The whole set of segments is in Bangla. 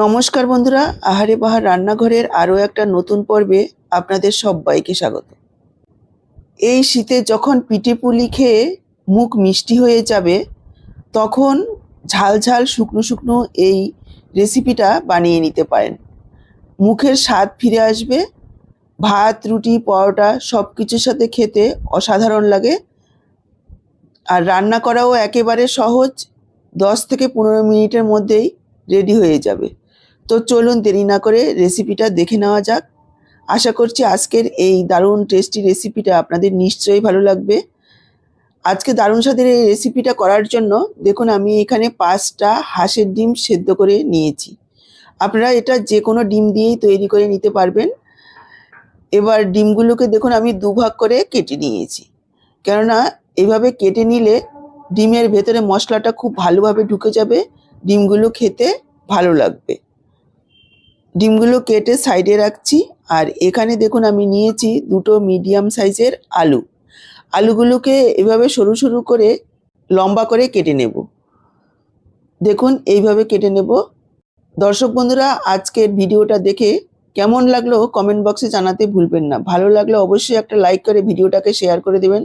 নমস্কার বন্ধুরা, আহারে বাহার রান্নাঘরের আরও একটা নতুন পর্বে আপনাদের সবাইকে স্বাগত। এই শীতে যখন পিঠে পুলি খেয়ে মুখ মিষ্টি হয়ে যাবে, তখন ঝাল ঝাল শুকনো শুকনো এই রেসিপিটা বানিয়ে নিতে পারেন। মুখের স্বাদ ফিরে আসবে, ভাত, রুটি, পরোটা সব কিছুর সাথে খেতে অসাধারণ লাগে। আর রান্না করাও একেবারে সহজ, দশ থেকে পনেরো মিনিটের মধ্যেই রেডি হয়ে যাবে। তো চলুন দেরি না করে রেসিপিটা দেখে নেওয়া যাক। আশা করছি আজকের এই দারুণ টেস্টি রেসিপিটা আপনাদের নিশ্চয়ই ভালো লাগবে। আজকে দারুণ স্বাদের এই রেসিপিটা করার জন্য দেখুন আমি এখানে পাঁচটা হাঁসের ডিম সেদ্ধ করে নিয়েছি। আপনারা এটা যে কোনো ডিম দিয়েই তৈরি করে নিতে পারবেন। এবার ডিমগুলোকে দেখুন আমি দুভাগ করে কেটে নিয়েছি। কেননা এভাবে কেটে নিলে ডিমের ভেতরে মশলাটা খুব ভালোভাবে ঢুকে যাবে, ডিমগুলো খেতে ভালো লাগবে। ডিমগুলো কেটে সাইডে রাখছি। আর এখানে দেখুন আমি নিয়েছি দুটো মিডিয়াম সাইজের আলু। আলুগুলোকে এভাবে সরু সরু করে লম্বা করে কেটে নেব। দেখুন এইভাবে কেটে নেব। দর্শক বন্ধুরা, আজকের ভিডিওটা দেখে কেমন লাগল কমেন্ট বক্সে জানাতে ভুলবেন না। ভালো লাগলে অবশ্যই একটা লাইক করে ভিডিওটাকে শেয়ার করে দেবেন।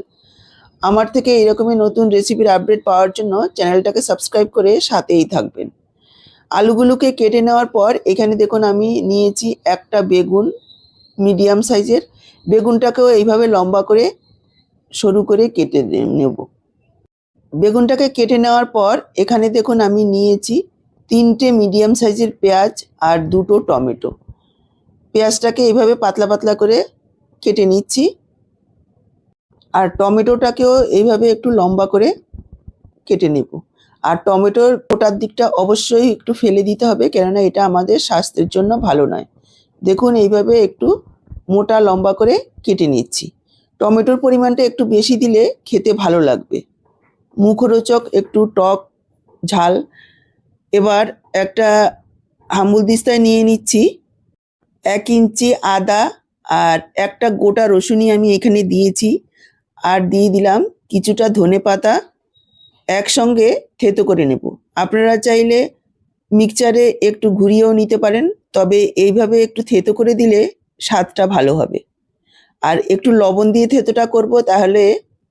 আমার থেকে এরকমই নতুন রেসিপির আপডেট পাওয়ার জন্য চ্যানেলটাকে সাবস্ক্রাইব করে সাথেই থাকবেন। আলুগুলোকে কেটে নেওয়ার পর এখানে দেখুন আমি নিয়েছি একটা বেগুন, মিডিয়াম সাইজের। বেগুনটাকেও এইভাবে লম্বা করে সরু করে কেটে নেব। বেগুনটাকে কেটে নেওয়ার পর এখানে দেখুন আমি নিয়েছি তিনটে মিডিয়াম সাইজের পেঁয়াজ আর দুটো টমেটো। পেঁয়াজটাকে এইভাবে পাতলা পাতলা করে কেটে নিচ্ছি। আর টমেটোটাকেও এইভাবে একটু লম্বা করে কেটে নেব। আর টমেটোর ওটার দিকটা অবশ্যই একটু ফেলে দিতে হবে, কেননা এটা আমাদের স্বাস্থ্যের জন্য ভালো নয়। দেখুন, এইভাবে একটু মোটা লম্বা করে কেটে নিচ্ছি। টমেটোর পরিমাণটা একটু বেশি দিলে খেতে ভালো লাগবে। মুখরোচক একটু টক ঝাল। এবার একটা হামুল দিস্তায় নিয়ে নিচ্ছি। এক ইঞ্চি আদা আর একটা গোটা রসুনই আমি এখানে দিয়েছি। আর দিয়ে দিলাম কিছুটা ধনে পাতা একসঙ্গে থেতো করে নেব। আপনারা চাইলে মিক্সচারে একটু ঘুরিয়েও নিতে পারেন, তবে এইভাবে একটু থেতো করে দিলে স্বাদটা ভালো হবে। আর একটু লবণ দিয়ে থেতোটা করব, তাহলে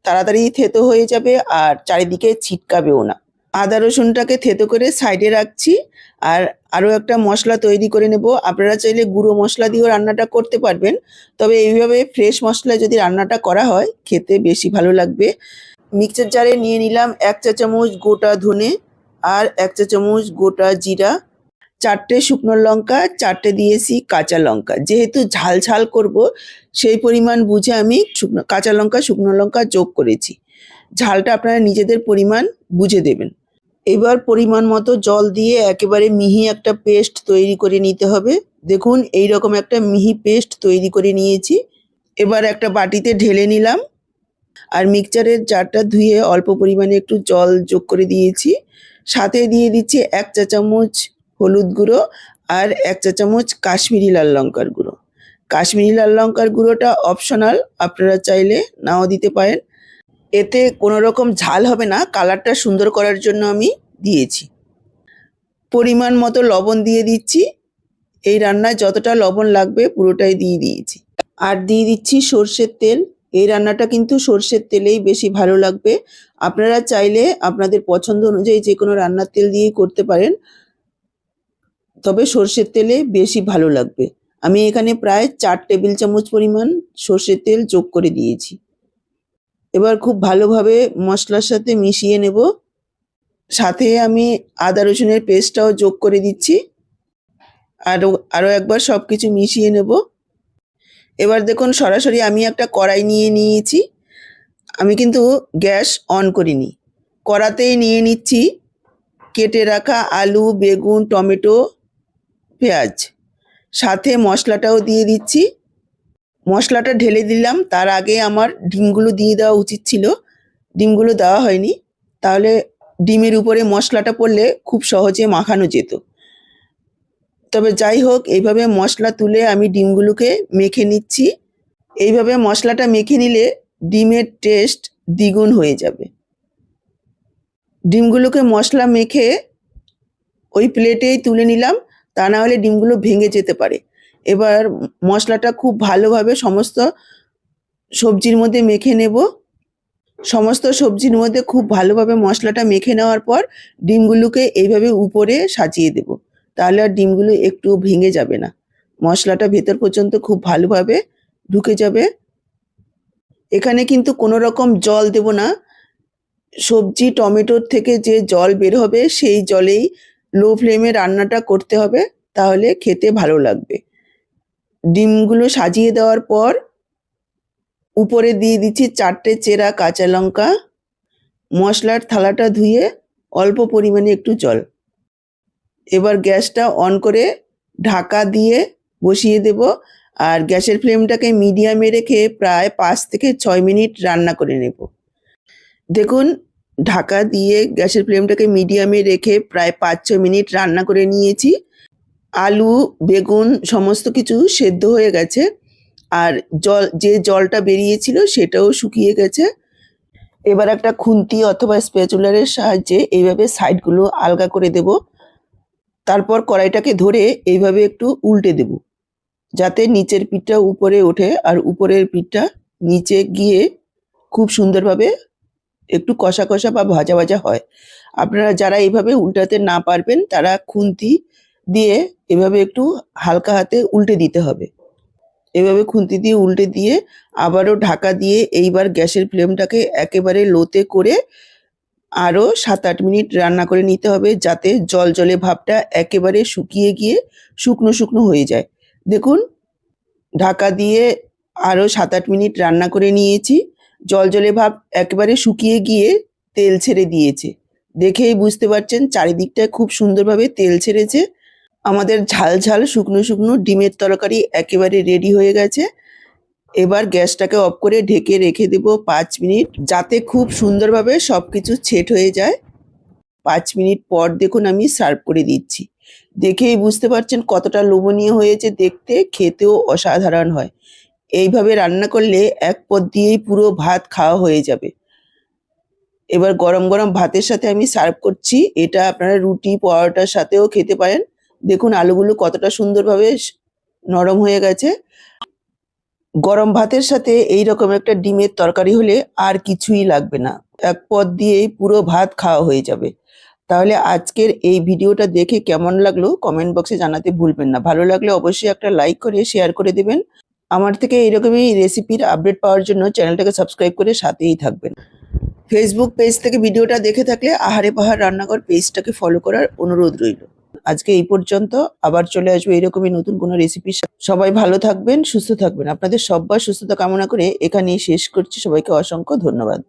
তাড়াতাড়ি থেতো হয়ে যাবে আর চারিদিকে ছিটকাবেও না। আদা রসুনটাকে থেতো করে সাইডে রাখছি আর আরও একটা মশলা তৈরি করে নেব। আপনারা চাইলে গুঁড়ো মশলা দিয়েও রান্নাটা করতে পারবেন, তবে এইভাবে ফ্রেশ মশলা যদি রান্নাটা করা হয়, খেতে বেশি ভালো লাগবে। মিক্সচার জারে নিয়ে নিলাম এক চা চামচ গোটা ধনে আর এক চা চামচ গোটা জিরা, চারটে শুকনো লঙ্কা, চারটে দিয়েছি কাঁচা লঙ্কা। যেহেতু ঝাল ঝাল করব, সেই পরিমাণ বুঝে আমি শুকনো, কাঁচা লঙ্কা, শুকনো লঙ্কা যোগ করেছি। ঝালটা আপনারা নিজেদের পরিমাণ বুঝে দেবেন। এবার পরিমাণ মতো জল দিয়ে একেবারে মিহি একটা পেস্ট তৈরি করে নিতে হবে। দেখুন এই রকম একটা মিহি পেস্ট তৈরি করে নিয়েছি। এবার একটা বাটিতে ঢেলে নিলাম। আর মিক্সচারের জারটা ধুয়ে অল্প পরিমাণে একটু জল যোগ করে দিয়েছি। সাথে দিয়ে দিচ্ছি এক চা চামচ হলুদ গুঁড়ো আর এক চা চামচ কাশ্মীরি লাল লঙ্কার গুঁড়ো। কাশ্মীরি লাল লঙ্কার গুঁড়োটা অপশনাল আপনারা চাইলে নাও দিতে পারেন। এতে কোনো রকম ঝাল হবে না, কালারটা সুন্দর করার জন্য আমি দিয়েছি। পরিমাণ মতো লবণ দিয়ে দিচ্ছি। এই রান্নায় যতটা লবণ লাগবে পুরোটাই দিয়ে দিয়েছি। আর দিয়ে দিচ্ছি সর্ষের তেল। এই রান্নাটা কিন্তু সর্ষের তেলেই বেশি ভালো লাগবে। আপনারা চাইলে আপনাদের পছন্দ অনুযায়ী যে কোনো রান্নার তেল দিয়েই করতে পারেন। তবে সর্ষের তেলে বেশি ভালো লাগবে। আমি এখানে প্রায় চার টেবিল চামচ পরিমাণ সর্ষের তেল যোগ করে দিয়েছি। এবার খুব ভালোভাবে মশলার সাথে মিশিয়ে নেব। সাথে আমি আদা রসুনের পেস্টটাও যোগ করে দিচ্ছি। আরও আরও একবার সব কিছু মিশিয়ে নেব। এবার দেখুন সরাসরি আমি একটা কড়াই নিয়ে নিয়েছি। আমি কিন্তু গ্যাস অন করিনি। কড়াতেই নিয়ে নিচ্ছি কেটে রাখা আলু, বেগুন, টমেটো, পেঁয়াজ। সাথে মশলাটাও দিয়ে দিচ্ছি। মশলাটা ঢেলে দিলাম। তার আগে আমার ডিমগুলো দিয়ে দেওয়া উচিত ছিল। ডিমগুলো দেওয়া হয়নি। তাহলে ডিমের উপরে মশলাটা পড়লে খুব সহজে মাখানো যেত। তবে যাই হোক, এইভাবে মশলা তুলে আমি ডিমগুলোকে মেখে নিচ্ছি। এইভাবে মশলাটা মেখে নিলে ডিমের টেস্ট দ্বিগুণ হয়ে যাবে। ডিমগুলোকে মশলা মেখে ওই প্লেটেই তুলে নিলাম, তা না হলে ডিমগুলো ভেঙে যেতে পারে। এবার মশলাটা খুব ভালোভাবে সমস্ত সবজির মধ্যে মেখে নেব। সমস্ত সবজির মধ্যে খুব ভালোভাবে মশলাটা মেখে নেওয়ার পর ডিমগুলোকে এইভাবে উপরে সাজিয়ে দেব। তাহলে আর ডিমগুলো একটু ভেঙে যাবে না। মশলাটা ভেতর পর্যন্ত খুব ভালোভাবে ঢুকে যাবে। এখানে কিন্তু কোনো রকম জল দেব না। সবজি টমেটোর থেকে যে জল বের হবে, সেই জলেই লো ফ্লেমে রান্নাটা করতে হবে, তাহলে খেতে ভালো লাগবে। ডিমগুলো সাজিয়ে দেওয়ার পর উপরে দিয়ে দিচ্ছি চারটে চেরা কাঁচা লঙ্কা। মশলার থালাটা ধুয়ে অল্প পরিমাণে একটু জল। এবার গ্যাসটা অন করে ঢাকা দিয়ে বসিয়ে দেব। আর গ্যাসের ফ্লেমটাকে মিডিয়ামে রেখে প্রায় পাঁচ থেকে ছয় মিনিট রান্না করে নেব। দেখুন, ঢাকা দিয়ে গ্যাসের ফ্লেমটাকে মিডিয়ামে রেখে প্রায় পাঁচ ছ মিনিট রান্না করে নিয়েছি। আলু, বেগুন, সমস্ত কিছু সেদ্ধ হয়ে গেছে। আর জল, যে জলটা বেরিয়েছিল সেটাও শুকিয়ে গেছে। এবার একটা খুন্তি অথবা স্প্যাচুলারের সাহায্যে এইভাবে সাইডগুলো আলগা করে দেব। তারপর কড়াইটাকে ধরে এইভাবে একটু উল্টে দেব। যাতে নিচের পিঠটা উপরে ওঠে আর উপরের পিঠটা নিচে গিয়ে খুব সুন্দরভাবে একটু কষা কষা বা ভাজা ভাজা হয়। আপনারা যারা এইভাবে উল্টাতে না পারবেন, তারা খুন্তি দিয়ে এভাবে একটু হালকা হাতে উল্টে দিতে হবে। এভাবে খুন্তি দিয়ে উল্টে দিয়ে আবারও ঢাকা দিয়ে এইবার গ্যাসের ফ্লেমটাকে একেবারে লোতে করে আরও সাত আট মিনিট রান্না করে নিতে হবে যাতে জল জলে ভাবটা একেবারে শুকিয়ে গিয়ে শুকনো শুকনো হয়ে যায়। দেখুন, ঢাকা দিয়ে আরও সাত আট মিনিট রান্না করে নিয়েছি। জল জলে ভাব একেবারে শুকিয়ে গিয়ে তেল ছেড়ে দিয়েছে। দেখেই বুঝতে পারছেন চারিদিকটায় খুব সুন্দরভাবে তেল ছেড়েছে। আমাদের ঝাল ঝাল শুকনো শুকনো ডিমের তরকারি একেবারে রেডি হয়ে গেছে। এবার গ্যাসটাকে অফ করে ঢেকে রেখে দেব পাঁচ মিনিট, যাতে খুব সুন্দরভাবে সব কিছু ছেট হয়ে যায়। পাঁচ মিনিট পর দেখুন আমি সার্ভ করে দিচ্ছি। দেখেই বুঝতে পারছেন কতটা লোভনীয় হয়েছে দেখতে, খেতেও অসাধারণ হয়। এইভাবে রান্না করলে এক পদ দিয়েই পুরো ভাত খাওয়া হয়ে যাবে। এবার গরম গরম ভাতের সাথে আমি সার্ভ করছি। এটা আপনারা রুটি, পরোটার সাথেও খেতে পারেন। দেখুন আলুগুলো কতটা সুন্দরভাবে নরম হয়ে গেছে। গরম ভাতের সাথে এই রকম একটা ডিমের তরকারি হলে আর কিছুই লাগবে না। এক পদ দিয়েই পুরো ভাত খাওয়া হয়ে যাবে। তাহলে আজকের এই ভিডিওটা দেখে কেমন লাগল কমেন্ট বক্সে জানাতে ভুলবেন না। ভালো লাগলে অবশ্যই একটা লাইক করে, শেয়ার করে দেবেন। আমার থেকে এইরকমই রেসিপির আপডেট পাওয়ার জন্য চ্যানেলটাকে সাবস্ক্রাইব করে সাথেই থাকবেন। ফেসবুক পেজ থেকে ভিডিওটা দেখে থাকলে আহারে পাহাড় রান্নাঘর পেজটাকে ফলো করার অনুরোধ রইল। আজকে এই পর্যন্ত, আবার চলে আসব এরকমই নতুন কোনো রেসিপি সবাই ভালো থাকবেন, সুস্থ থাকবেন। আপনাদের সব্বার সুস্থতা কামনা করে এখানেই শেষ করছি। সবাইকে অসংখ্য ধন্যবাদ।